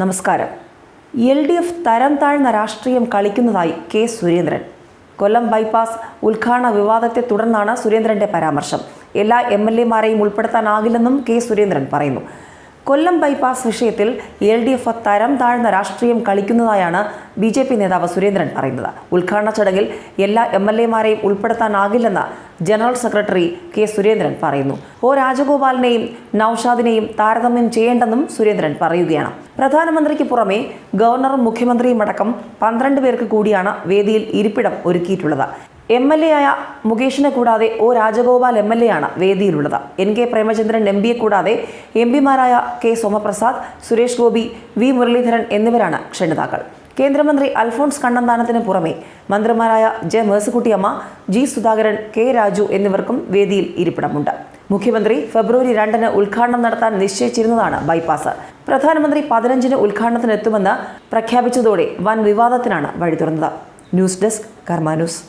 നമസ്കാരം. L D F തരം താഴ്ന്ന രാഷ്ട്രീയം കളിക്കുന്നതായി കെ സുരേന്ദ്രൻ. കൊല്ലം ബൈപ്പാസ് ഉദ്ഘാടന വിവാദത്തെ തുടർന്നാണ് സുരേന്ദ്രന്റെ പരാമർശം. എല്ലാ എം എൽ എമാരെയും ഉൾപ്പെടുത്താനാകില്ലെന്നും കെ സുരേന്ദ്രൻ പറയുന്നു. കൊല്ലം ബൈപ്പാസ് വിഷയത്തിൽ എൽ ഡി എഫ് തരം താഴ്ന്ന രാഷ്ട്രീയം കളിക്കുന്നതായാണ് ബി ജെ പി നേതാവ് സുരേന്ദ്രൻ പറയുന്നത്. ഉദ്ഘാടന ചടങ്ങിൽ എല്ലാ എം എൽ എമാരെയും ഉൾപ്പെടുത്താനാകില്ലെന്ന് ജനറൽ സെക്രട്ടറി കെ സുരേന്ദ്രൻ പറയുന്നു. ഒ രാജഗോപാലിനെയും നൌഷാദിനെയും താരതമ്യം ചെയ്യേണ്ടെന്നും സുരേന്ദ്രൻ പറയുകയാണ്. പ്രധാനമന്ത്രിക്ക് പുറമെ ഗവർണറും മുഖ്യമന്ത്രിയും അടക്കം പന്ത്രണ്ട് പേർക്ക് കൂടിയാണ് വേദിയിൽ ഇരിപ്പിടം ഒരുക്കിയിട്ടുള്ളത്. എം എൽ എ ആയ മുകേഷിനെ കൂടാതെ O Rajagopal M L A ആണ് വേദിയിലുള്ളത്. എൻ കെ പ്രേമചന്ദ്രൻ എം പിയെ കൂടാതെ എം പിമാരായ കെ സോമപ്രസാദ് സുരേഷ് ഗോപി വി മുരളീധരൻ എന്നിവരാണ് ക്ഷണിതാക്കൾ. കേന്ദ്രമന്ത്രി അൽഫോൺസ് കണ്ണന്താനത്തിന് പുറമെ മന്ത്രിമാരായ J Mercykuttyamma G Sudhakaran K Raju എന്നിവർക്കും വേദിയിൽ ഇരിപ്പിടമുണ്ട്. മുഖ്യമന്ത്രി ഫെബ്രുവരി രണ്ടിന് ഉദ്ഘാടനം നടത്താൻ നിശ്ചയിച്ചിരുന്നതാണ് ബൈപ്പാസ്. പ്രധാനമന്ത്രി പതിനഞ്ചിന് ഉദ്ഘാടനത്തിനെത്തുമെന്ന് പ്രഖ്യാപിച്ചതോടെ വൻ വിവാദത്തിനാണ് വഴി തുറന്നത് ന്യൂസ് ഡെസ്ക് കർമാ ന്യൂസ്.